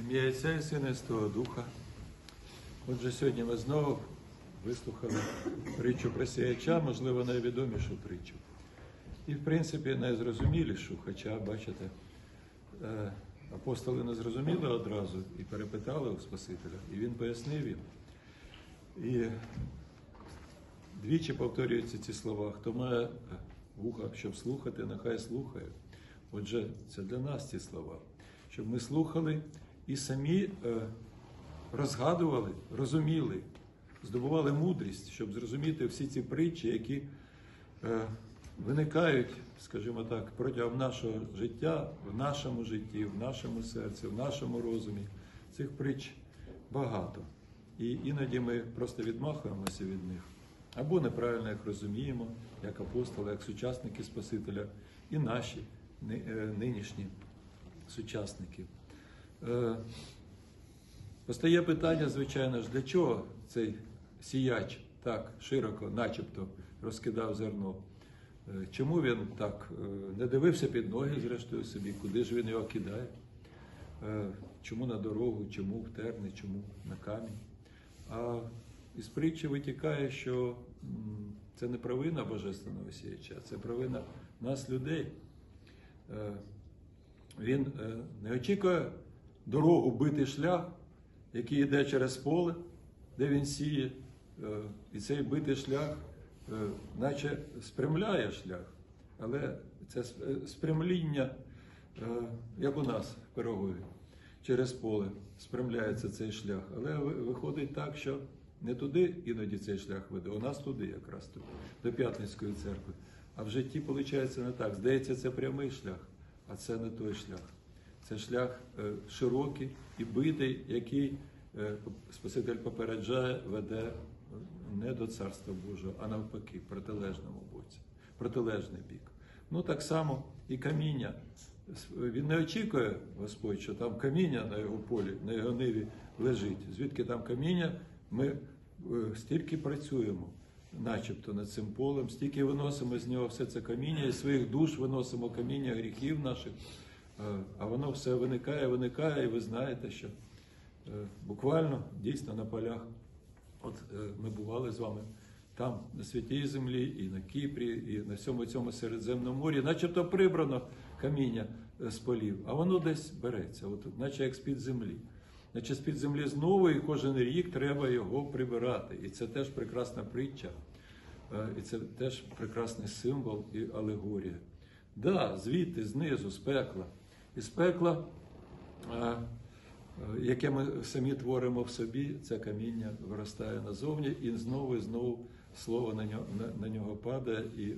Ім'я Отця і Сина Святого Духа. Отже, сьогодні ми знову вислухали притчу про сіяча, можливо, найвідомішу притчу. І, в принципі, найзрозумілішу, хоча, бачите, е, апостоли не зрозуміли одразу і перепитали у Спасителя, і він пояснив їм. І двічі повторюються ці слова. Хто має вуха, щоб слухати, нехай слухає. Отже, це для нас ці слова, щоб ми слухали і самі е, розгадували, розуміли, здобували мудрість, щоб зрозуміти всі ці притчі, які е, виникають, скажімо так, протягом нашого життя, в нашому житті, в нашому серці, в нашому розумі. Цих притч багато. І іноді ми просто відмахуємося від них. Або неправильно їх розуміємо, як апостоли, як сучасники Спасителя, і наші е, нинішні сучасники. Е, Постає питання, звичайно ж, для чого цей сіяч так широко, начебто, розкидав зерно? Е, Чому він так е, не дивився під ноги, зрештою собі, куди ж він його кидає? Е, Чому на дорогу, чому в терни, чому на камінь? А із притчі витікає, що це не провина божественного сіяча, це провина нас, людей. Він е, не очікує дорогу бити шлях, який йде через поле, де він сіє. Е, І цей битий шлях, е, наче спрямляє шлях. Але це сп- спрямління, як у нас в Пирогові, через поле спрямляється цей шлях. Але виходить так, що не туди іноді цей шлях веде, у нас туди якраз туди, до П'ятницької церкви. А в житті виходить не так. Здається, це прямий шлях, а це не той шлях. Це шлях е, широкий і битий, який е, Спаситель попереджає, веде не до Царства Божого, а навпаки, протилежному боці, протилежний бік. Ну так само і каміння. Він не очікує, Господь, що там каміння на його полі, на його ниві лежить. Звідки там каміння, ми е, стільки працюємо, начебто над цим полем, стільки виносимо з нього все це каміння, і своїх душ виносимо каміння гріхів наших. Е, А воно все виникає, виникає, і ви знаєте, що е, буквально дійсно на полях. От е, ми бували з вами там, на святій землі, і на Кіпрі, і на всьому цьому Середземному морі, начебто прибрано каміння з полів, а воно десь береться, от, наче як з-під землі. Наче з-під землі знову, і кожен рік треба його прибирати. І це теж прекрасна притча, е, і це теж прекрасний символ і алегорія. Да, звідти, знизу, з пекла. І з пекла е, е, яке ми самі творимо в собі, це каміння виростає назовні, і знову і знову слово на нього, на, нього падає і,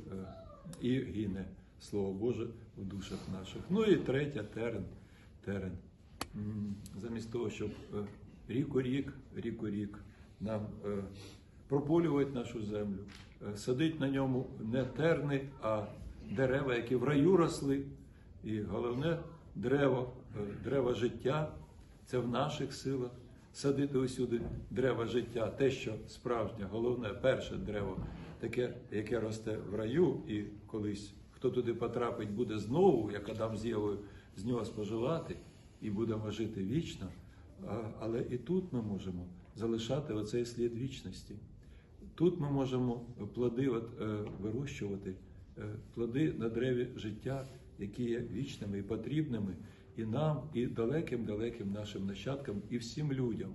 і гине Слово Боже в душах наших. Ну і третє терен. терен. Замість того, щоб е, рік у рік, рік у рік нам е, прополювати нашу землю, е, садить на ньому не терни, а дерева, які в раю росли. І головне дерево, е, життя це в наших силах. Садити усюди дерева життя, те, що справжнє, головне, перше дерево, таке, яке росте в раю, і колись хто туди потрапить, буде знову, як Адам з Євою, з нього споживати, і будемо жити вічно. Але і тут ми можемо залишати оцей слід вічності. Тут ми можемо плоди е, вирощувати, е, плоди на дереві життя, які є вічними і потрібними і нам, і далеким-далеким нашим нащадкам, і всім людям.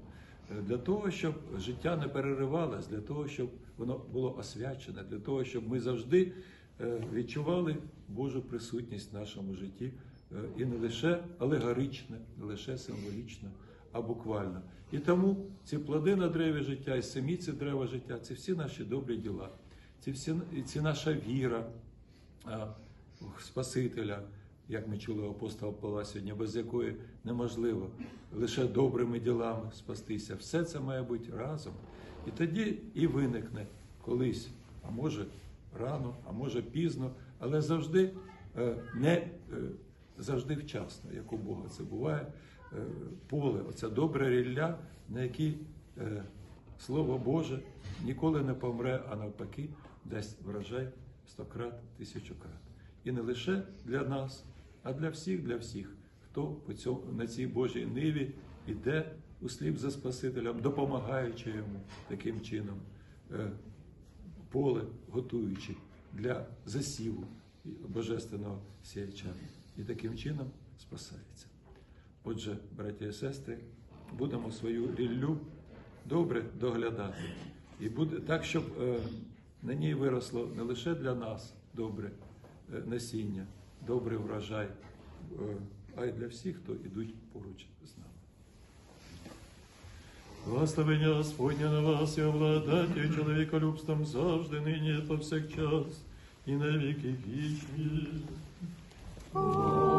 Е, Для того, щоб життя не переривалось, для того, щоб воно було освячене, для того, щоб ми завжди відчували Божу присутність в нашому житті, і не лише алегорично, не лише символічно, а буквально. І тому ці плоди на древі життя, і самі ці дерева життя це всі наші добрі діла, це всі і це наша віра а, в Спасителя, як ми чули у апостола Павла сьогодні, без якої неможливо лише добрими ділами спастися. Все це має бути разом. І тоді і виникне колись, а може рано, а може пізно, але завжди е, не е, завжди вчасно, як у Бога це буває. Поле, оця добра рілля, на якій е, Слово Боже ніколи не помре, а навпаки, дасть врожай стократ, тисячократ. І не лише для нас, а для всіх, для всіх, хто по цьому, на цій Божій ниві іде у слід за Спасителем, допомагаючи йому таким чином, е, поле готуючи для засіву божественного сіяча. І таким чином спасається. Отже, браті і сестри, будемо свою ріллю добре доглядати. І буде так, щоб е, на ній виросло не лише для нас добре е, насіння, добрий врожай, е, а й для всіх, хто йдуть поруч з нами. Благословення Господня на вас і обладати чоловіколюбством завжди, нині повсякчас, і на віки вічні. Oh.